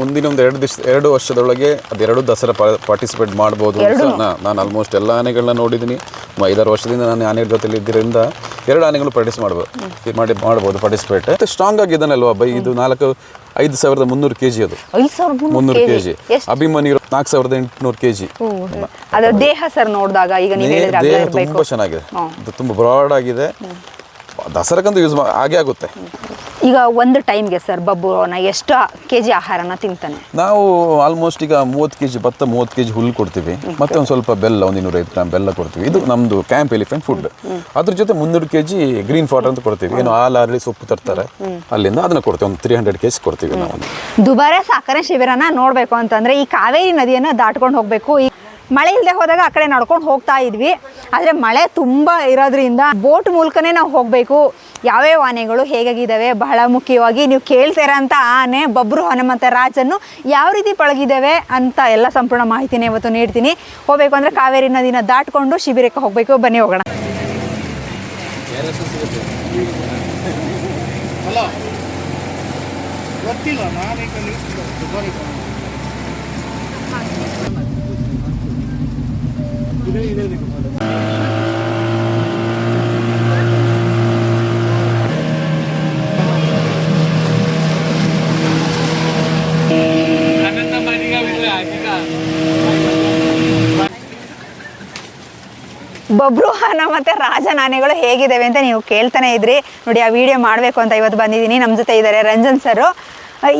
ಮುಂದಿನ ಒಂದು ಎರಡು ದಿವಸ ಎರಡು ವರ್ಷದೊಳಗೆ ಅದೆರಡು ದಸರಾ ಪಾರ್ಟಿಸಿಪೇಟ್ ಮಾಡ್ಬೋದು ನಾನು ಆಲ್ಮೋಸ್ಟ್ ಎಲ್ಲ ಆನೆಗಳನ್ನ ನೋಡಿದ್ದೀನಿ ಐದಾರು ವರ್ಷದಿಂದ ನಾನು ಆನೆಗಳ ಜೊತೆಲಿ ಇದ್ದರಿಂದ ಎರಡು ಆನೆಗಳು ಪಾರ್ಟಿಸ್ ಮಾಡ್ಬೋದು ಮಾಡಿ ಮಾಡ್ಬೋದು ಪಾರ್ಟಿಸಿಪೇಟ್ ಸ್ಟ್ರಾಂಗ್ ಆಗಿದ್ದಾನಲ್ವಾ ಬೈ ಇದು ನಾಲ್ಕು ಐದು ಸಾವಿರದ ಮುನ್ನೂರು ಕೆಜಿ ಅದು. ಮುನ್ನೂರು ಕೆಜಿ? ಜಿ ಎಷ್ಟು? ನಾಲ್ಕು ಸಾವಿರದ ಎಂಟುನೂರು ಕೆಜಿ. ದೇಹ ಸರ್ ನೋಡಿದಾಗ ಈಗ ದೇಹ ತುಂಬ ಚೆನ್ನಾಗಿದೆ. ತುಂಬ ಬ್ರಾಡ್ ಆಗಿದೆ. ದಸರಾಕ್ಕಂತೂ ಯೂಸ್ ಆಗೇ ಆಗುತ್ತೆ. ಈಗ ಒಂದು ಟೈಮ್ಗೆ ಸರ್ ಬಬ್ಬುನ ಎಷ್ಟು ಕೆ ಜಿ ಆಹಾರನ ತಿಂತಾನೆ? ನಾವು ಆಲ್ಮೋಸ್ಟ್ ಈಗ ಮೂವತ್ತು ಕೆ ಜಿ ಭತ್ತ ಮೂವತ್ತು ಕೆ ಜಿ ಹುಲ್ಲು ಕೊಡ್ತೀವಿ. ಮತ್ತೆ ಒಂದು ಸ್ವಲ್ಪ ಬೆಲ್ಲ ಒಂದು ಇನ್ನೂರೈದು ಗ್ರಾಮ್ ಬೆಲ್ಲ ಕೊಡ್ತೀವಿ. ಇದು ನಮ್ಮದು ಕ್ಯಾಂಪ್ ಎಲಿಫೆಂಟ್ ಫುಡ್ ಅದ್ರ ಜೊತೆ ಮುನ್ನೂರು ಕೆ ಜಿ ಗ್ರೀನ್ ಫಾಟರ್ ಅಂತ ಕೊಡ್ತೀವಿ. ಏನು ಹಾಲು ಅರಳಿ ಸೊಪ್ಪು ತರ್ತಾರೆ. ಅಲ್ಲಿಂದ ಅದನ್ನ ಕೊಡ್ತೀವಿ. ಒಂದು ತ್ರೀ ಹಂಡ್ರೆಡ್ ಕೆ ಜಿ ಕೊಡ್ತೀವಿ ನಾವು. ದುಬಾರೆ ಸಾಕಣೆ ಶಿಬಿರನ ನೋಡಬೇಕು ಅಂತಂದ್ರೆ ಈ ಕಾವೇರಿ ನದಿಯನ್ನು ದಾಟ್ಕೊಂಡು ಹೋಗಬೇಕು. ಈ ಮಳೆ ಇಲ್ಲದೆ ಹೋದಾಗ ಆ ಕಡೆ ನಡ್ಕೊಂಡು ಹೋಗ್ತಾ ಇದ್ವಿ. ಆದರೆ ಮಳೆ ತುಂಬ ಇರೋದ್ರಿಂದ ಬೋಟ್ ಮೂಲಕನೇ ನಾವು ಹೋಗಬೇಕು. ಯಾವ್ಯಾವ ಆನೆಗಳು ಹೇಗಾಗಿದ್ದಾವೆ? ಬಹಳ ಮುಖ್ಯವಾಗಿ ನೀವು ಕೇಳ್ತೀರಂತ ಆನೆ, ಬಬ್ರು, ಹನುಮಂತ, ರಾಜನ್ನು ಯಾವ ರೀತಿ ಪಳಗಿದ್ದಾವೆ ಅಂತ ಎಲ್ಲ ಸಂಪೂರ್ಣ ಮಾಹಿತಿನ ಇವತ್ತು ನೀಡ್ತೀನಿ. ಹೋಗಬೇಕು ಅಂದರೆ ಕಾವೇರಿ ನದಿನ ದಾಟ್ಕೊಂಡು ಶಿಬಿರಕ್ಕೆ ಹೋಗಬೇಕು. ಬನ್ನಿ ಹೋಗೋಣ. ಗೊತ್ತಿಲ್ಲ ಇದೇ ಮತ್ತು ರಾಜ ನಾನೆಗಳು ಹೇಗಿದ್ದಾವೆ ಅಂತ ನೀವು ಕೇಳ್ತಾನೆ ಇದ್ರಿ. ನೋಡಿ, ಆ ವಿಡಿಯೋ ಮಾಡಬೇಕು ಅಂತ ಇವತ್ತು ಬಂದಿದ್ದೀನಿ. ನಮ್ಮ ಜೊತೆ ಇದ್ದಾರೆ ರಂಜನ್ ಸರು.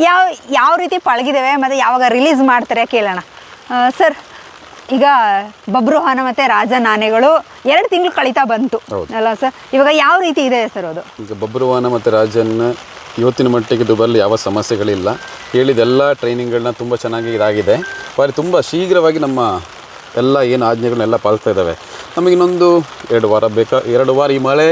ಯಾವ ಯಾವ ರೀತಿ ಪಳಗಿದ್ದಾವೆ ಮತ್ತು ಯಾವಾಗ ರಿಲೀಸ್ ಮಾಡ್ತಾರೆ ಕೇಳೋಣ. ಸರ್ ಈಗ ಬಬ್ರುಹಾನ ಮತ್ತೆ ರಾಜನ ಆನೆಗಳು ಎರಡು ತಿಂಗಳು ಕಳೀತಾ ಬಂತು. ಅಲ್ಲ ಸರ್ ಇವಾಗ ಯಾವ ರೀತಿ ಇದೆ ಸರ್ ಅದು? ಈಗ ಬಬ್ರುವಾನ ಮತ್ತು ರಾಜನ ಇವತ್ತಿನ ಮಟ್ಟಿಗೆ ದುಬಲ್ಲಿ ಯಾವ ಸಮಸ್ಯೆಗಳಿಲ್ಲ. ಹೇಳಿದೆಲ್ಲ ಟ್ರೈನಿಂಗ್ಗಳನ್ನ ತುಂಬ ಚೆನ್ನಾಗಿ ಇದಾಗಿದೆ. ಬಾರಿ ತುಂಬ ಶೀಘ್ರವಾಗಿ ನಮ್ಮ ಎಲ್ಲ ಏನು ಆಜ್ಞೆಗಳನ್ನೆಲ್ಲ ಪಾಲಿಸ್ತಾ ಇದ್ದಾವೆ. ನಮಗೆ ಇನ್ನೊಂದು ಎರಡು ವಾರ ಬೇಕಾ ಎರಡು ವಾರ ಈ ಮಳೆ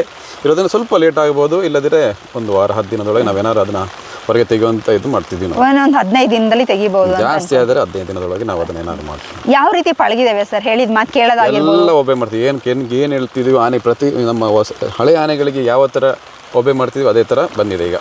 ಇರೋದನ್ನು ಸ್ವಲ್ಪ ಲೇಟ್ ಆಗ್ಬೋದು ಇಲ್ಲದಿದ್ದರೆ ಒಂದು ವಾರ ಹತ್ತು ದಿನದೊಳಗೆ ನಾವೇನಾದ್ರು ಅದನ್ನು ಹೊರಗೆ ತೆಗೆಯುವಂತ ಇದು ಮಾಡ್ತಿದ್ವಿ ನಾವು. ಒಂದೊಂದು ಹದಿನೈದು ದಿನದಲ್ಲಿ ತೆಗಿಬಹುದು. ಜಾಸ್ತಿ ಆದರೆ ಹದಿನೈದು ದಿನದೊಳಗೆ ನಾವು ಅದನ್ನ ಏನಾದ್ರು ಮಾಡ್ತೀವಿ. ಯಾವ ರೀತಿ ಪಳಗಿದೇವೆ ಸರ್? ಹೇಳಿದ ಮಾತು ಕೇಳೋದಾಗಿರ್ಬೋದು. ಎಲ್ಲ ಒಬ್ಬೆ ಮಾಡ್ತೀವಿ. ಏನು ಏನು ಏನು ಹೇಳ್ತಿದ್ವಿ ಆನೆ ಪ್ರತಿ ನಮ್ಮ ಹೊಸ ಹಳೆ ಆನೆಗಳಿಗೆ ಯಾವ ತರ ಒಬ್ಬೆ ಮಾಡ್ತಿದ್ವಿ ಅದೇ ತರ ಬಂದಿದೆ ಈಗ.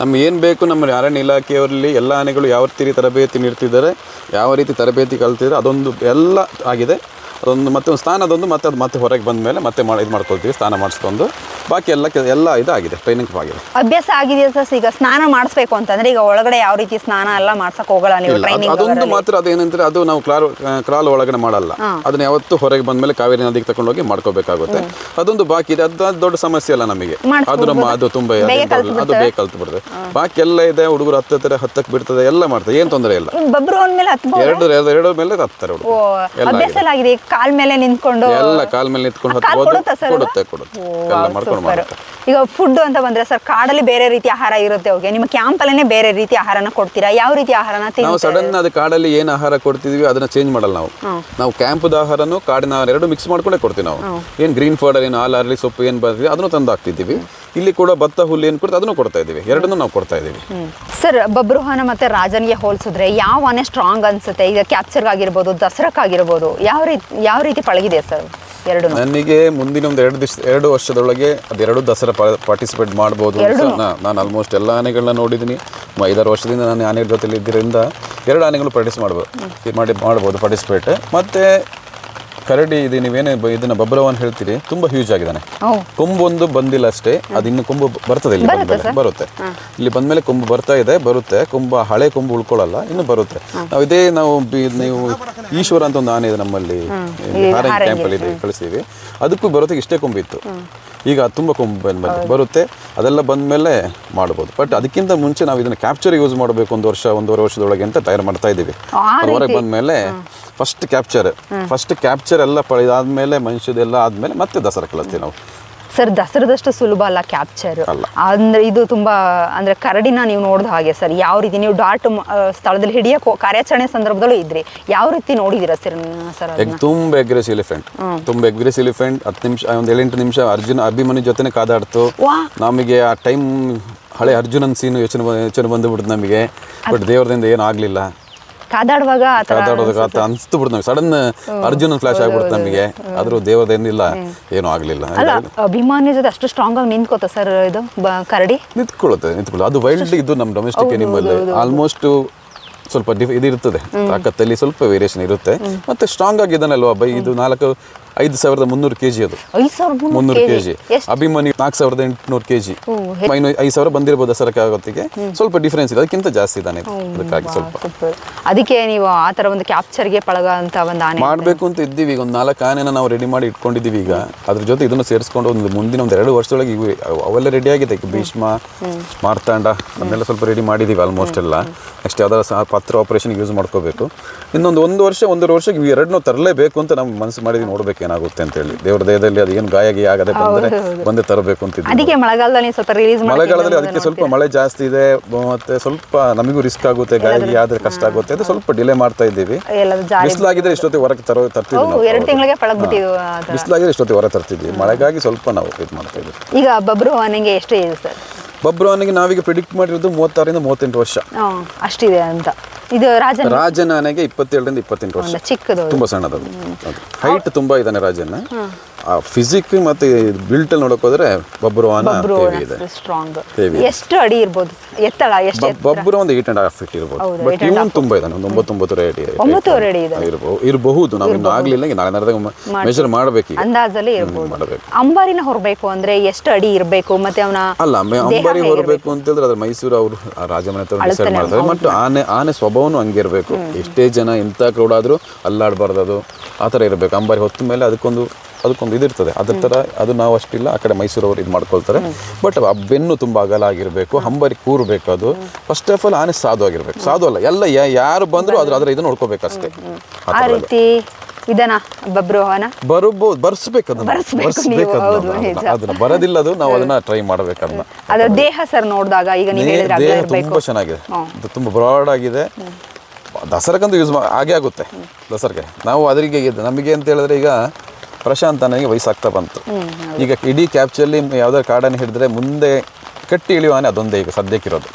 ನಮ್ಗೆ ಏನು ಬೇಕು ನಮ್ಮ ಅರಣ್ಯ ಇಲಾಖೆಯವರಲ್ಲಿ ಎಲ್ಲ ಆನೆಗಳು ಯಾವ ರೀತಿ ತರಬೇತಿ ನೀಡ್ತಿದ್ದಾರೆ ಯಾವ ರೀತಿ ತರಬೇತಿ ಕಲ್ತಿದ್ದಾರೆ ಅದೊಂದು ಎಲ್ಲ ಆಗಿದೆ. ಅದೊಂದು ಮತ್ತೆ ಒಂದು ಸ್ನಾನದೊಂದು ಮತ್ತೆ ಅದು ಮತ್ತೆ ಹೊರಗೆ ಬಂದ ಮೇಲೆ ಮತ್ತೆ ಮಾಡಿ ಇದು ಮಾಡ್ಕೊಳ್ತೀವಿ ಸ್ನಾನ ಮಾಡಿಸ್ಕೊಂಡು. ಬಾಕಿ ಎಲ್ಲ ಕೆ- ಎಲ್ಲ ಇದಾಗಿದೆ ಟ್ರೈನಿಂಗ್ ಆಗಿದೆ ಅಭ್ಯಾಸ ಆಗಿದೆಯಾ ಸರ್? ಈಗ ಸ್ನಾನ ಮಾಡಿಸ್ಬೇಕು ಅಂತಂದ್ರೆ ಈಗ ಒಳಗಡೆ ಯಾವ ರೀತಿ ಸ್ನಾನ ಎಲ್ಲ ಮಾಡ್ಸಕ್ ಹೋಗಲ್ಲ ನೀವು ಇಲ್ಲ, ಅದು- ಟ್ರೈನಿಂಗ್ ಅದೊಂದು ಮಾತ್ರ ಅದೇನಂದ್ರೆ ಅದು ನಾವು ಕ್ರಾಲ್ ಕ್ರಾಲ್ ಒಳಗಡೆ ಮಾಡಲ್ಲ. ಅದನ್ನ ಯಾವತ್ತು ಹೊರಗೆ ಬಂದ್ಮೇಲೆ ಕಾವೇರಿ ನದಿಗೆ ತಗೊಂಡೋಗಿ ಮಾಡ್ಕೋಬೇಕಾಗುತ್ತೆ. ಅದೊಂದು ಬಾಕಿ ಇದೆ ಅದು ಅದು ದೊಡ್ಡ ಸಮಸ್ಯೆ ಅಲ್ಲ ನಮಗೆ. ಅದು ನಮ್ಮ ಅದು ತುಂಬಾ ಅದು ಬೇಗ problem. ಅದು ಬೇಗ ಕಲ್ತು ಬಿಡ್ತದೆ ಬಾಕಿ ಎಲ್ಲ ಇದೆ ಹುಡುಗರು ಹತ್ತಿರ ಹತ್ತಕ್ಕೆ ಬಿಡ್ತದೆ ಎಲ್ಲ ಮಾಡ್ತದೆ ಏನು ತೊಂದರೆ ಇಲ್ಲ. ಬಬ್ರು ಅಂದ್ಮೇಲೆ ಹತ್ಬೋದು? ಎರಡು ಎರಡು ಮೇಲೆ ಹತ್ತಾರೆ ಹುಡುಗರು. ಎಲ್ಲ ಅಭ್ಯಾಸ ಎಲ್ಲ ಆಗಿದೆ. ಈಗ ಕಾಲ್ ಮೇಲೆ ನಿಂತ್ಕೊಂಡು ಎಲ್ಲ ಕಾಲ್ ಮೇಲೆ ನಿಂತ್ಕೊಂಡು ಕಾಲ್ ಹತ್ಬೋದು. ಕೊಡುತ್ತಾ ಸರ್? ಅದು? ಕೊಡುತ್ತೆ. ಕೊಡುತ್ತೆ ಎಲ್ಲ ಮಾಡ್ಕೊಂಡು ಸೂಪರ್ ಈಗ ಫುಡ್ ಅಂತ ಬಂದ್ರೆ ಸರ್ ಕಾಡಲ್ಲಿ ಬೇರೆ ರೀತಿ ಆಹಾರ ಇರುತ್ತೆ ಅವ್ರಿಗೆ ನಿಮ್ಮ ಕ್ಯಾಂಪ್ ಅಲ್ಲೇ ಬೇರೆ ರೀತಿ ಆಹಾರನ ಕೊಡ್ತೀರಾ? ಯಾವ ರೀತಿ ಆಹಾರನ ನಾವು ತಿಂತೀರಾ ಸಡನ್ ಅದು ಕಾಡಲ್ಲಿ ಏನು ಆಹಾರ ಕೊಡ್ತಿದೀವಿ ಅದನ್ನ ಚೇಂಜ್ ಮಾಡಲ್ಲ ನಾವು. ನಾವು ಕ್ಯಾಂಪದ ಆಹಾರನು ಕಾಡಿನ ಆಹಾರ ಎರಡು ಮಿಕ್ಸ್ ಮಾಡ್ಕೊಂಡೇ ಕೊಡ್ತೀವಿ ನಾವು. ಏನು ಗ್ರೀನ್ ಫಾಡರ್ ಏನು ಹಾಲು ಅರಳಿ ಸೊಪ್ಪು ಏನು ಬರ್ತೀವಿ ಅದನ್ನು ತಂದು ಹಾಕ್ತಿದ್ದೀವಿ. ಇಲ್ಲಿ ಕೂಡ ಭತ್ತ ಹುಲ್ಲು ಏನು ಕೊಡ್ತಾ ಅದನ್ನು ಕೊಡ್ತಾ ಇದ್ದೀವಿ. ಎರಡನ್ನೂ ನಾವು ಕೊಡ್ತಾ ಇದ್ದೀವಿ. ಸರ್ ಬಬ್ರುಹಾನ ಮತ್ತೆ ರಾಜನ್ಗೆ ಹೋಲಿಸಿದ್ರೆ ಯಾವ ಆನೆ ಸ್ಟ್ರಾಂಗ್ ಅನ್ಸುತ್ತೆ? ಈಗ ಕ್ಯಾಪ್ಚರ್ ಆಗಿರ್ಬೋದು ದಸರಕ್ಕಾಗಿರ್ಬೋದು ಯಾವ ರೀತಿ ಯಾವ ರೀತಿ ಪಳಗಿದೆ ಸರ್ ಎರಡು ನನಗೆ ಮುಂದಿನ ಒಂದು ಎರಡು ದಿವಸ ಎರಡು ವರ್ಷದೊಳಗೆ ಅದೆರಡು ದಸರಾ ಪಾರ್ಟಿಸಿಪೇಟ್ ಮಾಡ್ಬೋದು ನಾನು ಆಲ್ಮೋಸ್ಟ್ ಎಲ್ಲ ಆನೆಗಳನ್ನ ನೋಡಿದ್ದೀನಿ. ಐದಾರು ವರ್ಷದಿಂದ ನಾನು ಆನೆಗಳ ಜೊತೆಲಿ ಇದ್ದರಿಂದ ಎರಡು ಆನೆಗಳು ಪಾರ್ಟಿಸ್ ಮಾಡ್ಬೋದು ಮಾಡಿ ಮಾಡ್ಬೋದು ಪಾರ್ಟಿಸಿಪೇಟ್ ಮತ್ತು ಕರಡಿ ಇದು ನೀವೇನೇ ಇದನ್ನ ಬಬ್ರವನ್ ಹೇಳ್ತೀರಿ ತುಂಬಾ ಹ್ಯೂಜ್ ಆಗಿದ್ದಾನೆ. ಕೊಂಬೊಂದು ಕೊಂಬು ಒಂದು ಬಂದಿಲ್ಲ ಅಷ್ಟೇ ಅದು ಇನ್ನು ಕೊಂಬು ಬರ್ತದೆ ಇಲ್ಲಿ ಬಂದ್ಮೇಲೆ. ಬರುತ್ತೆ. ಇಲ್ಲಿ ಬಂದ್ಮೇಲೆ ಕೊಂಬು ಬರ್ತಾ ಇದೆ ಬರುತ್ತೆ. ಕೊಂಬು ಹಳೆ ಕೊಂಬು ಉಳ್ಕೊಳ್ಳಲ್ಲ ಇನ್ನು ಬರುತ್ತೆ. ನಾವು ಇದೇ ನಾವು ನೀವು ಈಶ್ವರ ಅಂತ ಒಂದು ಆನೆ ಇದೆ ನಮ್ಮಲ್ಲಿ. ಹಾರಂಗಿ ಕ್ಯಾಂಪಲ್ಲಿ ಇದೆ ಕಳಿಸ್ತೀವಿ ಅದಕ್ಕೂ ಬರೋದಕ್ಕೆ ಇಷ್ಟೇ ಕೊಂಬು ಇತ್ತು. ಈಗ ತುಂಬಾ ಕೊಂಬು ಬರುತ್ತೆ ಅದೆಲ್ಲ ಬಂದ್ಮೇಲೆ ಮಾಡ್ಬೋದು. ಬಟ್ ಅದಕ್ಕಿಂತ ಮುಂಚೆ ನಾವು ಇದನ್ನ ಕ್ಯಾಪ್ಚರ್ ಯೂಸ್ ಮಾಡಬೇಕು ಒಂದು ವರ್ಷ ಒಂದೂವರೆ ವರ್ಷದೊಳಗೆ ಅಂತ ತಯಾರು ಮಾಡ್ತಾ ಇದ್ದೀವಿ. ಹೊರಗೆ ಬಂದ್ಮೇಲೆ ಫಸ್ಟ್ ಕ್ಯಾಪ್ಚರ್ ಫಸ್ಟ್ ಕ್ಯಾಪ್ಚರ್ ಎಲ್ಲ ಪಡೆದಾದ್ಮೇಲೆ ಮನುಷ್ಯದೆಲ್ಲ ಆದ್ಮೇಲೆ ಮತ್ತೆ ದಸರಾ ಕಳಿಸ್ತೀವಿ ನಾವು. ಸರ್ ದಸರದಷ್ಟು ಸುಲಭ ಅಲ್ಲ ಕ್ಯಾಪ್ಚರ್. ಅಂದ್ರೆ ಇದು ತುಂಬಾ ಅಂದ್ರೆ ಕರಡಿನ ನೀವು ನೋಡಿದ ಹಾಗೆ ಸರ್ ಯಾವ ರೀತಿ ನೀವು ಡಾಟ್ ಸ್ಥಳದಲ್ಲಿ ಹಿಡಿಯೋ ಕಾರ್ಯಾಚರಣೆ ಸಂದರ್ಭದಲ್ಲೂ ಇದ್ರಿ. ಯಾವ ರೀತಿ ನೋಡಿದಿರ ಸರ್ ಸರ್ ತುಂಬ ಎಗ್ರೆಸ್ ಎಲಿಫೆಂಟ್ ತುಂಬ ಎಗ್ರೆಸ್ ಎಲಿಫೆಂಟ್ ಹತ್ತು ನಿಮಿಷ ಒಂದು ಏಳೆಂಟು ನಿಮಿಷ ಅರ್ಜುನ ಅಭಿಮನ್ಯು ಜೊತೆನೆ ಕಾದಾಡ್ತು. ನಮಗೆ ಆ ಟೈಮ್ ಹಳೆ ಅರ್ಜುನನ್ ಸೀನು ಯೋಚನೆ ಯೋಚನೆ ಬಂದ್ಬಿಡ್ತು ನಮಗೆ. ಬಟ್ ದೇವ್ರದಿಂದ ಏನು ಆಗಲಿಲ್ಲ. ಕಾದಾಡುವಾಗ ಆ ಥರ ಕಾದಾಡೋದಕ್ಕೆ ಆತ ಅನಿಸ್ತು ಬಿಡ್ತು ನಮಗೆ ಸಡನ್ ಅರ್ಜುನ್ ಫ್ಲಾಶ್ ಆಗ್ಬಿಡ್ತು ನಮಗೆ. ಆದ್ರೂ ದೇವರದೇನಿಲ್ಲ ಏನೂ ಆಗಲಿಲ್ಲ. ಅಲ್ಲ ಅಭಿಮಾನಿ ಜೊತೆ ಅಷ್ಟು ಸ್ಟ್ರಾಂಗ್ ಆಗಿ ನಿಂತ್ಕೋತ ಸರ್ ಇದು ಕರಡಿ? ನಿಂತ್ಕೊಳ್ಳುತ್ತೆ ನಿಂತ್ಕೊಳ್ಳುತ್ತೆ. ಅದು ವೈಲ್ಡ್ ಇದು ನಮ್ಮ ಡೊಮೆಸ್ಟಿಕ್ ಎನಿಮಲ್ ಆಲ್ಮೋಸ್ಟ್ ಸ್ವಲ್ಪ ಡಿಫ್ ಇದು ಇರ್ತದೆ. ತಾಕತ್ತಲ್ಲಿ ಸ್ವಲ್ಪ ವೇರಿಯೇಷನ್ ಇರುತ್ತೆ. ಮತ್ತೆ ಸ್ಟ್ರಾಂಗ್ ಆಗಿದ್ದಾನಲ್ವಾ ಬೈ ಇದು ನಾಲ್ಕು ಐದು ಸಾವಿರದ ಮುನ್ನೂರು ಕೆ ಜಿ ಅದು. ಐದು ಸಾವಿರದ ಮುನ್ನೂರು ಕೆ ಜಿ ಎಷ್ಟು? ಅಭಿಮನ್ಯು ನಾಲ್ಕು ಸಾವಿರದ ಎಂಟುನೂರು ಕೆ ಜಿ ಐದು ಸಾವಿರ ಬಂದಿರಬಹುದು ದಸರಕ್ಕೆ ಆಗೋತ್ತಿಗೆ. ಸ್ವಲ್ಪ ಡಿಫ್ರೆನ್ಸ್ ಇದೆ. ಅದಕ್ಕಿಂತ ಜಾಸ್ತಿ ಇದ್ದಾನೆ ಇದು. ಅದಕ್ಕಾಗಿ ಸ್ವಲ್ಪ. ಅದಕ್ಕೆ ನೀವು ಆ ಥರ ಒಂದು ಕ್ಯಾಪ್ಚರ್ಗೆ ಪಳಗ ಅಂತ ಒಂದು ಆನೆ ಮಾಡಬೇಕು ಅಂತ ಇದ್ದೀವಿ. ಈಗ ಒಂದು ನಾಲ್ಕು ಆನೆನ ನಾವು ರೆಡಿ ಮಾಡಿ ಇಟ್ಕೊಂಡಿದ್ದೀವಿ ಈಗ. ಅದ್ರ ಜೊತೆ ಇದನ್ನು ಸೇರಿಸ್ಕೊಂಡು ಒಂದು ಮುಂದಿನ ಒಂದು ಎರಡು ವರ್ಷದೊಳಗೆ ಇವು ಅವೆಲ್ಲ ರೆಡಿ ಆಗಿದೆ. ಈಗ ಭೀಷ್ಮ ಮಾರ್ತಾಂಡ ಅದನ್ನೆಲ್ಲ ಸ್ವಲ್ಪ ರೆಡಿ ಮಾಡಿದ್ದೀವಿ ಆಲ್ಮೋಸ್ಟ್ ಎಲ್ಲ. ನೆಕ್ಸ್ಟ್ ಯಾವ್ದಾರ ಸಹ ಪತ್ರ ಆಪರೇಷನ್ ಯೂಸ್ ಮಾಡ್ಕೋಬೇಕು. ಇನ್ನೊಂದು ಒಂದು ವರ್ಷ ಒಂದೂವರೆ ವರ್ಷಕ್ಕೆ ಇವು ಎರಡನ್ನೂ ತರಲೇಬೇಕು ಅಂತ ನಮ್ಮ ಮನಸ್ಸು ಮಾಡಿದ್ವಿ ನೋಡ್ಬೇಕು ಏನಾಗುತ್ತೆ ಅಂತ ಹೇಳಿ. ದೇವ್ರ ದೇಹದಲ್ಲಿ ಅದು ಏನು ಗಾಯಗಿ ಗೀಯ ಆಗದೆ ಬಂದರೆ ಬಂದೇ ತರಬೇಕು ಅಂತ ಅದಕ್ಕೆ ಮಳೆಗಾಲದಲ್ಲಿ ಸ್ವಲ್ಪ ರಿಲೀಸ್ ಮಳೆಗಾಲದಲ್ಲಿ ಅದಕ್ಕೆ ಸ್ವಲ್ಪ ಮಳೆ ಜಾಸ್ತಿ ಇದೆ ಮತ್ತೆ ಸ್ವಲ್ಪ ನಮಗೂ ರಿಸ್ಕ್ ಆಗುತ್ತೆ ಗಾಯಗಿ ಆದ್ರೆ ಕಷ್ಟ ಆಗುತ್ತೆ ಅದು ಸ್ವಲ್ಪ ಡಿಲೇ ಮಾಡ್ತಾ ಇದ್ದೀವಿ. ಬಿಸಿಲಾಗಿದ್ರೆ ಇಷ್ಟೊತ್ತಿಗೆ ಹೊರಗೆ ತರೋ ತರ್ತೀವಿ ಎರಡು ತಿಂಗಳಿಗೆ ಬಿಸಿಲಾಗಿದ್ರೆ ಇಷ್ಟೊತ್ತಿಗೆ ಹೊರ ತರ್ತಿದ್ವಿ. ಮಳೆಗಾಗಿ ಸ್ವಲ್ಪ ನಾವು ಇದು ಮಾಡ್ತಾ ಇದ್ದೀವಿ. ಈಗ ಬಬ್ರು ಎಷ್ಟು ಇದೆ ಸರ್? ಬಬ್ರುವನಿಗೆ ನಾವೀಗ ಪ್ರಿಡಿಕ್ಟ್ ಮಾಡಿರೋದು ಮೂವತ್ತಾರರಿಂದ ಮೂವತ್ತೆಂಟು ವರ್ಷ. ಅಷ್ಟಿದೆ ಅಂತ. ಇದು ರಾಜನ? ರಾಜನ ಆನೆಗೆ ಇಪ್ಪತ್ತೇಳರಿಂದ ಇಪ್ಪತ್ತೆಂಟು ವರ್ಷ. ಚಿಕ್ಕದು ತುಂಬಾ ಸಣ್ಣದದು. ಹೈಟ್ ತುಂಬಾ ಇದ್ದಾನೆ ರಾಜನ ಆ ಫಿಸಿಕ್ ಮತ್ತೆ ಬಿಲ್ಟ್ ಅಲ್ಲಿ ನೋಡಕ್ ಹೋದ್ರೆ ಬಬ್ರುವಾನ ಬಬ್ರು heavy ಇದೆ. ಸ್ಟ್ರಾಂಗ್. ಎಷ್ಟು ಅಡಿ ಇರ್ಬೋದು? ಎತ್ತಳ? ಎಷ್ಟು ಬಬ್ರು ಒಂದು ಏಟ್ ಅಂಡ್ ಹಾಫ್ ಫೀಟ್ ಇರ್ಬೋದು. ಬಟ್ ಇವನ್ ತುಂಬ ಇದ್ದಾನೆ ಒಂದು ಒಂಬತ್ತೊಂಬತ್ತು ರೇಟ್ ಒಂಬತ್ತುವರೆ ಅಡಿ ಇದೆ. ಇರಬಹುದು ಇರಬಹುದು. ನಾವು ಇನ್ನು ಆಗ್ಲಿಲ್ಲ ಈಗ ನಾಳೆ ನಾಡ್ದಾಗ ಮೆಷರ್ ಮಾಡ್ಬೇಕು ಅಂದಾಜಲ್ಲಿ ಇರ್ಬೋದು. ಮಾಡಬೇಕು. ಅಂಬಾರಿನ ಹೊರಬೇಕು ಅಂದ್ರೆ ಎಷ್ಟು ಅಡಿ ಇರಬೇಕು? ಮತ್ತೆ ಅವನ ಅಲ್ಲ ಅಂಬಾರಿ ಹೊರಬೇಕು ಅಂತ ಹೇಳಿದ್ರೆ ಅದ್ರ ಮೈಸೂರು ಅವರು ರಾಜಮನೆ ಹತ್ರ ಡಿಸೈಡ್ ಮಾಡ್ತಾರೆ. ಮತ್ತು ಆನೆ ಆನೆ ಸ್ವಭಾವನು ಹಂಗೆ ಇರಬೇಕು. ಎಷ್ಟೇ ಜನ ಎಂಥ ಕ್ರೌಡ್ ಆದರೂ ಅಲ್ಲಾಡಬಾರ್ದು ಅದು. ಆ ಥರ ಇರಬೇಕು. ಅಂಬಾರಿ ಹೊತ್ತ ಮೇಲೆ ಅದಕ್ಕೊಂದು ಅದಕ್ಕೊಂದು ಇದಿರ್ತದೆ ಅದ್ರ ಥರ ಅದು ನಾವು ಅಷ್ಟಿಲ್ಲ ಆ ಕಡೆ ಮೈಸೂರವರು ಇದು ಮಾಡ್ಕೊಳ್ತಾರೆ. ಬಟ್ ಆ ಬೆನ್ನು ತುಂಬ ಅಗಲ ಆಗಿರಬೇಕು ಹಂಬರಿ ಕೂರಬೇಕು ಅದು. ಫಸ್ಟ್ ಆಫ್ ಆಲ್ ಆನೆ ಸಾಧು ಆಗಿರ್ಬೇಕು. ಸಾಧು ಅಲ್ಲ ಎಲ್ಲ ಯಾರು ಬಂದರೂ ಅದ್ರ ಅದ್ರ ಇದು ನೋಡ್ಕೋಬೇಕಷ್ಟೇ. ಆ ರೀತಿ ಇದನ ಬಬ್ರೋಹನ ಬರಬಹುದು ಬರ್ಸ್ಬೇಕು ಅದನ್ನ. ಬರ್ಸ್ಬೇಕು ಅದನ್ನ. ಬರೋದಿಲ್ಲ ಅದು ನಾವು ಅದನ್ನ ಟ್ರೈ ಮಾಡಬೇಕು ಅದನ್ನ ಅದರ ದೇಹ ಸರ್ ನೋಡಿದಾಗ ಈಗ ನೀವು ಹೇಳಿದ್ರೆ ದೇಹ ತುಂಬಾ ಚೆನ್ನಾಗಿದೆ. ಇದು ತುಂಬಾ ಬ್ರಾಡ್ ಆಗಿದೆ. ದಸರಕ್ಕಂತೂ ಯೂಸ್ ಆಗೇ ಆಗುತ್ತೆ. ದಸರಕ್ಕೆ. ನಾವು ಅದರಿಗೆ ನಮಗೆ ಅಂತ ಹೇಳಿದ್ರೆ ಈಗ ಪ್ರಶಾಂತ್ ನನಗೆ ವಯಸ್ಸಾಗ್ತಾ ಬಂತು. ಈಗ ಇಡೀ ಕ್ಯಾಪ್ಚಲ್ಲಿ ಯಾವ್ದಾದ್ರು ಕಾಡನ್ನು ಹಿಡಿದ್ರೆ ಮುಂದೆ ಕಟ್ಟಿ ಇಳಿಯುವ ಆನೆ ಅದೊಂದೇ ಈಗ ಸದ್ಯಕ್ಕಿರೋದು.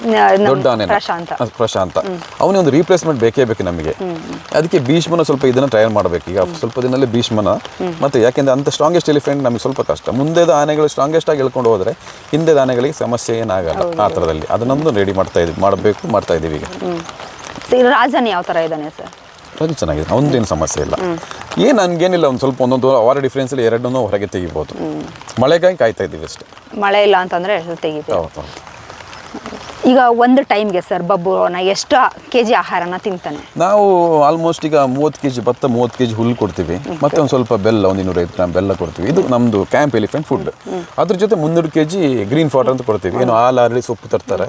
ದೊಡ್ಡ ಆನೆ ಪ್ರಶಾಂತ. ಪ್ರಶಾಂತ. ಅವನಿಗೆ ಒಂದು ರೀಪ್ಲೇಸ್ಮೆಂಟ್ ಬೇಕೇ ಬೇಕು ನಮಗೆ. ಅದಕ್ಕೆ ಭೀಷ್ಮನ ಸ್ವಲ್ಪ ಇದನ್ನ ಟ್ರಯಲ್ ಮಾಡಬೇಕು. ಈಗ ಸ್ವಲ್ಪ ದಿನದಲ್ಲಿ ಭೀಷ್ಮನ ಮತ್ತೆ ಯಾಕೆಂದ್ರೆ ಅಂತ ಸ್ಟ್ರಾಂಗೆಸ್ಟ್ ಎಲಿಫೆಂಟ್ ನಮಗೆ ಸ್ವಲ್ಪ ಕಷ್ಟ. ಮುಂದೆದ ಆನೆಗಳು ಸ್ಟ್ರಾಂಗೆಸ್ಟ್ ಆಗಿ ಹೇಳ್ಕೊಂಡು ಹೋದ್ರೆ ಹಿಂದೆದ ಆನೆಗಳಿಗೆ ಸಮಸ್ಯೆ ಏನಾಗಲ್ಲ ಆ ಥರದಲ್ಲಿ. ಅದನ್ನೊಂದು ರೆಡಿ ಮಾಡ್ತಾ ಇದೀವಿ ಮಾಡಬೇಕು ಮಾಡ್ತಾ ಇದೀವಿ ಈಗ. ರಾಜನ್ ಯಾವ ಥರ ಇದ್ದಾನೆ ಸರ್? ಅದು ಚೆನ್ನಾಗಿದೆ. ಅವನದೇನು ಸಮಸ್ಯೆ ಇಲ್ಲ. ಏನು ನನಗೇನಿಲ್ಲ ಒಂದು ಸ್ವಲ್ಪ ಒಂದೊಂದು ವಾರ ಡಿಫ್ರೆನ್ಸಲ್ಲಿ ಎರಡನ್ನೂ ಹೊರಗೆ ತೆಗಿಬೋದು. ಮಳೆಗಾಗಿ ಕಾಯ್ತಾ ಇದ್ದೀವಿ ಅಷ್ಟೇ. ಮಳೆ ಇಲ್ಲ ಅಂತಂದ್ರೆ ತೆಗಿತೀವಿ ಹೌದು ಈಗ ಒಂದು ಟೈಮ್ಗೆ ಸರ್ ಬಬ್ಬುನ ಎಷ್ಟು ಕೆ ಜಿ ಆಹಾರನ ತಿಂತಾನೆ. ನಾವು ಆಲ್ಮೋಸ್ಟ್ ಈಗ ಮೂವತ್ತು ಕೆ ಜಿ ಭತ್ತ ಮೂವತ್ತು ಕೆ ಜಿ ಹುಲ್ಲು ಕೊಡ್ತೀವಿ. ಮತ್ತೆ ಒಂದು ಸ್ವಲ್ಪ ಬೆಲ್ಲ ಒಂದು ಇನ್ನೂರೈದು ಗ್ರಾಮ್ ಬೆಲ್ಲ ಕೊಡ್ತೀವಿ. ಇದು ನಮ್ಮದು ಕ್ಯಾಂಪ್ ಎಲಿಫೆಂಟ್ ಫುಡ್ ಅದ್ರ ಜೊತೆ ಮುನ್ನೂರು ಕೆ ಜಿ ಗ್ರೀನ್ ಫಾಟರ್ ಅಂತ ಕೊಡ್ತೀವಿ. ಏನು ಹಾಲು ಅರಳಿ ಸೊಪ್ಪು ತರ್ತಾರೆ.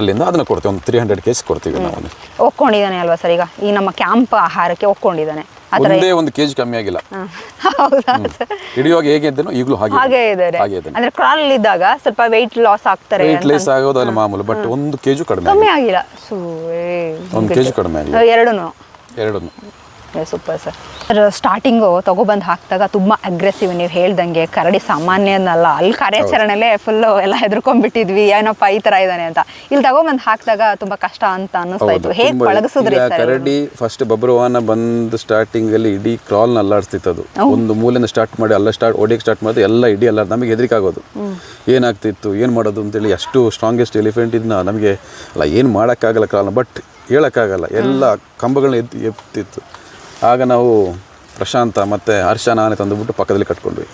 ಅಲ್ಲಿಂದ ಅದನ್ನ ಕೊಡ್ತೀವಿ. ಒಂದು ತ್ರೀ ಹಂಡ್ರೆಡ್ ಕೆ ಜಿ ಕೊಡ್ತೀವಿ ನಾವು. ಒಕ್ಕೊಂಡಿದ್ದಾನೆ ಅಲ್ವಾ ಸರ್ ಈಗ? ಈ ನಮ್ಮ ಕ್ಯಾಂಪ್ ಆಹಾರಕ್ಕೆ ಥರ ಒಂದೇ ಒಂದು ಕೆಜಿ ಕಮ್ಮಿ ಆಗಿಲ್ಲ. ಹೌದಾ? ಹಿಡಿಯುವಾಗ ಹೇಗೆ ಇದ್ದೇನೋ ಈಗಲೂ ಹಾಗೆ ಹಾಗೆ ಇದ್ದಾರೆ. ಹಾಗೆ ಇದ್ದಾನೆ. ಅಂದ್ರೆ ಕ್ರಾಲ್ ಇದ್ದಾಗ ಸ್ವಲ್ಪ ವೆಯ್ಟ್ ಲಾಸ್ ಆಗ್ತಾರೆ ವೆಯ್ಟ್ ಲೆಸ್ ಆಗೋದಲ್ಲ ಮಾಮೂಲು ಬಟ್ ಒಂದು ಕೆಜಿ ಕಡಿಮೆ ಕಮ್ಮಿ ಆಗಿಲ್ಲ. ಸೂ ಒಂದು ಕೆಜಿ ಕಡಿಮೆ ಆಗಿಲ್ಲ. ಎರಡೂ ಎರಡನ್ನು. ಸೂಪರ್ ಸರ್ ಸರ್ ಸ್ಟಾರ್ಟಿಂಗು ತಗೊಬಂದು ಹಾಕಿದಾಗ ತುಂಬ ಅಗ್ರೆಸಿವ್ ನೀವು ಹೇಳ್ದಂಗೆ ಕರಡಿ ಸಾಮಾನ್ಯನಲ್ಲ. ಅಲ್ಲಿ ಕಾರ್ಯಾಚರಣೆಲೇ ಫುಲ್ಲು ಎಲ್ಲ ಹೆದರ್ಕೊಂಡ್ಬಿಟ್ಟಿದ್ವಿ. ಏನಪ್ಪ ಈ ಥರ ಇದ್ದಾನೆ ಅಂತ. ಇಲ್ಲಿ ತಗೊಬಂದು ಹಾಕಿದಾಗ ತುಂಬ ಕಷ್ಟ ಅಂತ ಅನ್ನಿಸ್ತಾ ಇತ್ತು. ಹೇಗೆ ಪಳಗಿಸಿದ್ರಿ ಕರಡಿ ಫಸ್ಟ್ ಬಬ್ರುವಾನ ಬಂದು ಸ್ಟಾರ್ಟಿಂಗಲ್ಲಿ ಇಡೀ ಕ್ರಾಲ್ನ ಅಲ್ಲಾಡಿಸ್ತಿತ್ತು ಅದು. ಒಂದು ಮೂಲೆಯಿಂದ ಸ್ಟಾರ್ಟ್ ಮಾಡಿ ಅಲ್ಲ ಸ್ಟಾರ್ಟ್ ಹೊಡಿಯಕ್ಕೆ ಸ್ಟಾರ್ಟ್ ಮಾಡಿದ್ರೆ ಎಲ್ಲ ಇಡೀ ಅಲ್ಲ ನಮಗೆ ಹೆದರಿಕೆ ಆಗೋದು ಏನಾಗ್ತಿತ್ತು ಏನು ಮಾಡೋದು ಅಂತೇಳಿ ಅಷ್ಟು ಸ್ಟ್ರಾಂಗೆಸ್ಟ್ ಎಲಿಫೆಂಟ್ ಇದನ್ನ ನಮಗೆ ಅಲ್ಲ ಏನು ಮಾಡೋಕ್ಕಾಗಲ್ಲ ಕ್ರಾಲ್ನ ಬಟ್ ಹೇಳೋಕ್ಕಾಗಲ್ಲ. ಎಲ್ಲ ಕಂಬಗಳನ್ನ ಎತ್ತಿ ಎತ್ತಿತ್ತು. ಆಗ ನಾವು ಪ್ರಶಾಂತ ಮತ್ತು ಹರ್ಷ ನಾನೇ ತಂದುಬಿಟ್ಟು ಪಕ್ಕದಲ್ಲಿ ಕಟ್ಕೊಂಡ್ವಿ.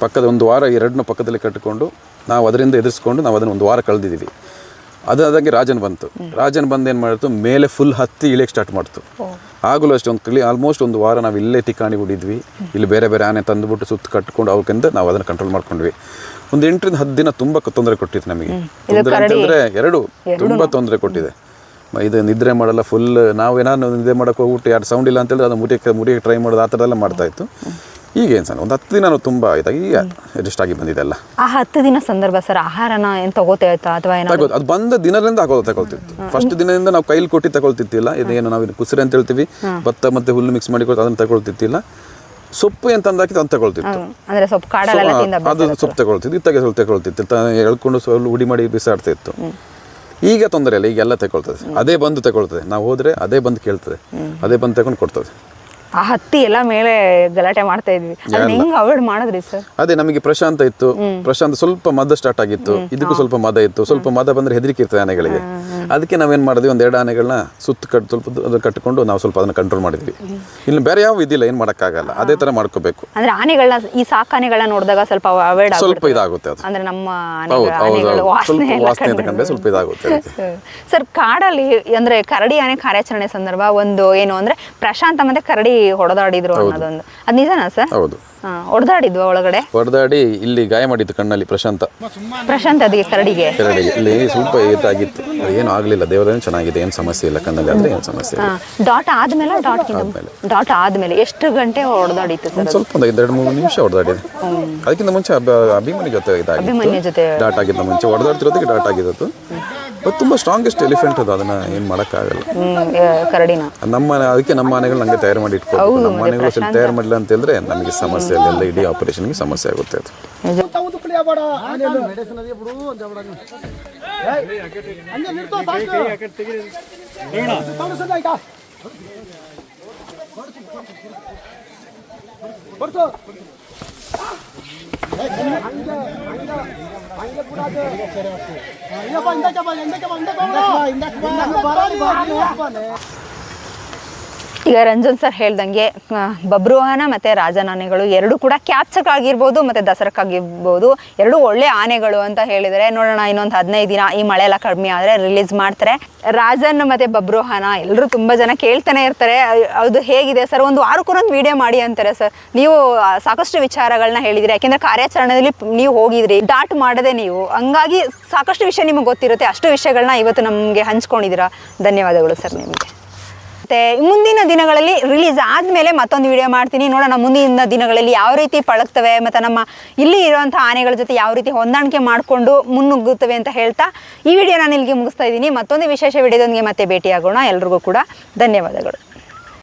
ಪಕ್ಕದ ಒಂದು ವಾರ ಎರಡನ್ನೂ ಪಕ್ಕದಲ್ಲಿ ಕಟ್ಟಿಕೊಂಡು ನಾವು ಅದರಿಂದ ಎದುರಿಸ್ಕೊಂಡು ನಾವು ಅದನ್ನು ಒಂದು ವಾರ ಕಳೆದಿದ್ದೀವಿ. ಅದಾದಂಗೆ ರಾಜನ್ ಬಂತು. ರಾಜನ್ ಬಂದು ಏನು ಮಾಡಿತು? ಮೇಲೆ ಫುಲ್ ಹತ್ತಿ ಇಳಿಯಕ್ಕೆ ಸ್ಟಾರ್ಟ್ ಮಾಡ್ತು. ಆಗಲೂ ಅಷ್ಟೊಂದು ಒಂದು ಕ್ಲಿ ಆಲ್ಮೋಸ್ಟ್ ಒಂದು ವಾರ ನಾವು ಇಲ್ಲೇ ತಿಕ್ಕಾಣಿ ಹೊಡಿದ್ವಿ ಇಲ್ಲಿ ಬೇರೆ ಬೇರೆ ಆನೆ ತಂದುಬಿಟ್ಟು ಸುತ್ತ ಕಟ್ಕೊಂಡು ಅವಕ್ಕಿಂತ ನಾವು ಅದನ್ನು ಕಂಟ್ರೋಲ್ ಮಾಡ್ಕೊಂಡ್ವಿ. ಒಂದು ಎಂಟರಿಂದ ಹತ್ತು ದಿನ ತುಂಬ ತೊಂದರೆ ಕೊಟ್ಟಿತ್ತು ನಮಗೆ. ತೊಂದರೆ ಅಂತಂದರೆ ಎರಡು ತುಂಬ ತೊಂದರೆ ಕೊಟ್ಟಿದೆ. ಇದು ನಿದ್ರೆ ಮಾಡಲ್ಲ ಫುಲ್ ನಾವು ಏನಾದ್ರು ನಿದ್ರೆ ಮಾಡೋಕೆ ಹೋಗ್ಬಿಟ್ಟು ಯಾರು ಸೌಂಡ್ ಇಲ್ಲ ಅಂತೇಳಿದ್ರೆ ಅದು ಮುರಿಯಕ್ಕೆ ಮುರಿಯಕ್ಕೆ ಟ್ರೈ ಮಾಡೋದು ಆ ಥರದೆಲ್ಲ ಮಾಡ್ತಾ ಇತ್ತು. ಈಗ ಏನು ಸಣ್ಣ ಒಂದು ಹತ್ತು ದಿನ ತುಂಬ ಆಯ್ತಾಗಿ ಈಗ ಅಡ್ಜಸ್ಟ್ ಆಗಿ ಬಂದಿದೆ ಎಲ್ಲ ಆ ಹತ್ತು ದಿನ ಸಂದರ್ಭ ಸರ್ ಆಹಾರನ ಏನು ತಗೋತಾ ಇತ್ತಾ ಅಥವಾ ಏನೋ ಅದು ಬಂದ ದಿನದಿಂದ ಹಾಕೋದು ತಗೊಳ್ತಿತ್ತು. ಫಸ್ಟ್ ದಿನದಿಂದ ನಾವು ಕೈಲಿ ಕೊಟ್ಟು ತಗೊಳ್ತಿತ್ತಿಲ್ಲ ಇದೇನು ನಾವು ಇನ್ನು ಕುಸಿರೆ ಅಂತ ಹೇಳ್ತೀವಿ ಭತ್ತ ಮತ್ತೆ ಹುಲ್ಲು ಮಿಕ್ಸ್ ಮಾಡಿ ಕೊಟ್ಟು ಅದನ್ನ ತಗೊಳ್ತಿತ್ತಿಲ್ಲ. ಸೊಪ್ಪು ಏನು ತಂದಾಕಿ ಅದನ್ನ ತಗೊಳ್ತಿತ್ತು. ಅಂದ್ರೆ ಸೊಪ್ಪು ಕಾಡಲ್ಲ ಅದು ಸೊಪ್ಪು ತಗೊಳ್ತಿತ್ತು ಇತ್ತಾಗೆ ಸ್ವಲ್ಪ ತಗೊಳ್ತಿತ್ತು ಎಳ್ಕೊಂಡು ಸ್ವಲ್ಪ ಹುಡಿ ಮಾಡಿ ಬಿಸಾಡ್ತಿತ್ತು ಈಗ ತೊಂದರೆ ಇಲ್ಲ ಈಗೆಲ್ಲ ತಗೊಳ್ತದೆ ಅದೇ ಬಂದು ತಗೊಳ್ತದೆ ನಾವು ಹೋದ್ರೆ ಅದೇ ಬಂದು ಕೇಳ್ತದೆ. ಅದೇ ಬಂದು ತಗೊಂಡು ಕೊಡ್ತದೆ. ಆ ಹತ್ತಿ ಎಲ್ಲ ಮೇಲೆ ಗಲಾಟೆ ಮಾಡ್ತಾ ಇದ್ವಿ. ಹೆಂಗ್ ಅವಾಯ್ಡ್ ಮಾಡಿದ್ರಿ ಸರ್ ಅದೇ ನಮಗೆ ಪ್ರಶಾಂತ ಇತ್ತು. ಪ್ರಶಾಂತ ಸ್ವಲ್ಪ ಮದ ಸ್ಟಾರ್ಟ್ ಆಗಿತ್ತು. ಇದಕ್ಕೂ ಸ್ವಲ್ಪ ಮದ ಇತ್ತು. ಸ್ವಲ್ಪ ಮದ ಬಂದ್ರೆ ಹೆದರಿಕೆ ಇರ್ತದೆ ಆನೆಗಳಿಗೆ. ಅದಕ್ಕೆ ನಾವೇನ್ ಮಾಡಿದ್ವಿ ಒಂದ್ ಎರಡು ಆನೆಗಳನ್ನ ಸುತ್ತ ಕಟ್ ಸ್ವಲ್ಪ ಕಟ್ಕೊಂಡು ಕಟ್ಟಿಕೊಂಡು ನಾವು ಸ್ವಲ್ಪ ಅದನ್ನ ಕಂಟ್ರೋಲ್ ಮಾಡಿದ್ವಿ. ಇಲ್ಲಿ ಬೇರೆ ಯಾವ ಇದಿಲ್ಲ ಏನ್ ಮಾಡಕ್ಕಾಗಲ್ಲ. ಅದೇ ತರ ಮಾಡ್ಕೋಬೇಕು. ಅಂದ್ರೆ ಆನೆಗಳನ್ನ ಈ ಸಾಕಾನೆಗಳನ್ನ ನೋಡಿದಾಗ ಸ್ವಲ್ಪ ಅವಾಯ್ಡ್ ಸ್ವಲ್ಪ ಇದಾಗುತ್ತೆ ಅದು. ಅಂದ್ರೆ ನಮ್ಮ ಆನೆಗಳ-. ವಾಸನೆ ಸ್ವಲ್ಪ ಎಲ್ಲ ವಾಸನೆ ಅಂತ ಕಂಡು ಕಂಡ್ರೆ ಸ್ವಲ್ಪ ಇದಾಗುತ್ತೆ ಅದಕ್ಕೆ. ಸರ್ ಕಾಡಲ್ಲಿ ಅಂದ್ರೆ ಕರಡಿ ಆನೆ ಕಾರ್ಯಾಚರಣೆ ಸಂದರ್ಭ ಒಂದು ಏನು ಅಂದ್ರೆ ಪ್ರಶಾಂತ ಮತ್ತೆ ಕರಡಿ ಹೊಡೆದಾಡಿದ್ರು ಅನ್ನೋದೊಂದು. ಅದ್ ನಿಜನಾ ಸರ್? ಹೌದು. ಹೊಡೆದಾಡಿದ್ವಾ ಒಳಗಡೆ? ಹೊಡೆದಾಡಿ ಇಲ್ಲಿ ಗಾಯ ಮಾಡಿತ್ತು ಕಣ್ಣಲ್ಲಿ ಪ್ರಶಾಂತ. ಪ್ರಶಾಂತ್ ಅದಕ್ಕೆ ಕರಡಿಗೆ. ಕರಡಿಗೆ. ಇಲ್ಲಿ ಸ್ವಲ್ಪ ಇದಾಗಿತ್ತು ಏನು ಆಗಲಿಲ್ಲ. ದೇವರೇ ಚೆನ್ನಾಗಿದೆ. ಏನು ಸಮಸ್ಯೆ ಇಲ್ಲ. ಕಣ್ಣಲ್ಲಿ ಆದ್ರೆ ಏನು ಸಮಸ್ಯೆ ಇಲ್ಲ. ಡಾಟ್ ಆದ್ಮೇಲೆ ಡಾಟ್. ಡಾಟ್ ಆದ್ಮೇಲೆ. ಎಷ್ಟು ಗಂಟೆ ಹೊಡೆದಾಡಿತ್ತು ಸರ್ ಒಂದ್ ಸ್ವಲ್ಪ ಒಂದು ಎರಡು ಮೂರು ನಿಮಿಷ ಹೊಡೆದಾಡಿದೆ ಅದಕ್ಕಿಂತ ಮುಂಚೆ ಅಭ- ಅಭಿಮನ್ಯು ಜೊತೆ ಅಭಿಮನ್ಯು ಇದಾಗಿತ್ತು ಜೊತೆ. ಡಾಟ್ ಆಗಿದ್ದ ಮುಂಚೆ. ಹೊಡೆದಾಡ್ತಿರೋದಕ್ಕೆ ಡಾಟ್ ಆಗಿದ್ದು ಅದು ತುಂಬಾ ಸ್ಟ್ರಾಂಗೆಸ್ಟ್ ಎಲಿಫೆಂಟ್ ಅದು ಅದನ್ನ ಏನು ಮಾಡೋಕ್ಕಾಗಲ್ಲ. ಕರಡಿನ. ನಮ್ಮ ಮನೆ ಅದಕ್ಕೆ ನಮ್ಮ ಮನೆಗಳು ನಂಗೆ ತಯಾರು ಮಾಡಿ ಇಟ್ಕೋಬೇಕು ನಮ್ಮ ಮನೆಗಳು ಸ್ವಲ್ಪ ತಯಾರು ಮಾಡಿಲ್ಲ ಅಂತ ಹೇಳಿದ್ರೆ ನಮಗೆ ಸಮಸ್ಯೆ ಅಲ್ಲೆಲ್ಲ ಇಡೀ ಆಪರೇಷನ್ಗೆ ಸಮಸ್ಯೆ ಆಗುತ್ತೆ ಅದು. ಒಂದು இந்த இந்த இந்த இந்த ಈಗ ರಂಜನ್ ಸರ್ ಹೇಳ್ದಂಗೆ ಬಬ್ರೋಹನ ಬಬ್ರುವಾಹನ ಮತ್ತು ರಾಜನಾನೆಗಳು ಎರಡು ಕೂಡ ಕ್ಯಾಪ್ಸಕ್ಕಾಗಿರ್ಬೋದು ಮತ್ತು ದಸರಕ್ಕಾಗಿರ್ಬೋದು, ಎರಡು ಒಳ್ಳೆ ಆನೆಗಳು ಅಂತ ಹೇಳಿದರೆ, ನೋಡೋಣ ಇನ್ನೊಂದು ಹದಿನೈದು ದಿನ ಈ ಮಳೆ ಎಲ್ಲ ಕಡಿಮೆ ಆದರೆ ರಿಲೀಸ್ ಮಾಡ್ತಾರೆ. ರಾಜನ್ ಮತ್ತು ಬಬ್ರೋಹನ ಎಲ್ಲರೂ ತುಂಬ ಜನ ಕೇಳ್ತಾನೆ ಇರ್ತಾರೆ. ಅದು ಹೇಗಿದೆ ಸರ್? ಒಂದು ವಾರಕ್ಕೊಂದೊಂದು ವಿಡಿಯೋ ಮಾಡಿ ಅಂತಾರೆ ಸರ್. ನೀವು ಸಾಕಷ್ಟು ವಿಚಾರಗಳನ್ನ ಹೇಳಿದಿರಿ, ಯಾಕೆಂದರೆ ಕಾರ್ಯಾಚರಣೆಯಲ್ಲಿ ನೀವು ಹೋಗಿದ್ರಿ ಡಾಟ್ ಮಾಡದೆ ನೀವು. ಹಂಗಾಗಿ ಸಾಕಷ್ಟು ವಿಷಯ ನಿಮಗೆ ಗೊತ್ತಿರುತ್ತೆ, ಅಷ್ಟು ವಿಷಯಗಳನ್ನ ಇವತ್ತು ನಮಗೆ ಹಂಚ್ಕೊಂಡಿದ್ದೀರಾ. ಧನ್ಯವಾದಗಳು ಸರ್ ನಿಮಗೆ. ಮತ್ತೆ ಮುಂದಿನ ದಿನಗಳಲ್ಲಿ ರಿಲೀಸ್ ಆದಮೇಲೆ ಮತ್ತೊಂದು ವಿಡಿಯೋ ಮಾಡ್ತೀನಿ. ನೋಡೋಣ ಮುಂದಿನ ದಿನಗಳಲ್ಲಿ ಯಾವ ರೀತಿ ಪಳಗ್ತವೆ ಮತ್ತು ನಮ್ಮ ಇಲ್ಲಿ ಇರುವಂಥ ಆನೆಗಳ ಜೊತೆ ಯಾವ ರೀತಿ ಹೊಂದಾಣಿಕೆ ಮಾಡಿಕೊಂಡು ಮುನ್ನುಗ್ಗುತ್ತವೆ ಅಂತ ಹೇಳ್ತಾ ಈ ವಿಡಿಯೋ ನಾನು ಇಲ್ಲಿಗೆ ಮುಗಿಸ್ತಾ ಇದ್ದೀನಿ. ಮತ್ತೊಂದು ವಿಶೇಷ ವಿಡಿಯೋದೊಂದಿಗೆ ಮತ್ತೆ ಭೇಟಿಯಾಗೋಣ. ಎಲ್ರಿಗೂ ಕೂಡ ಧನ್ಯವಾದಗಳು.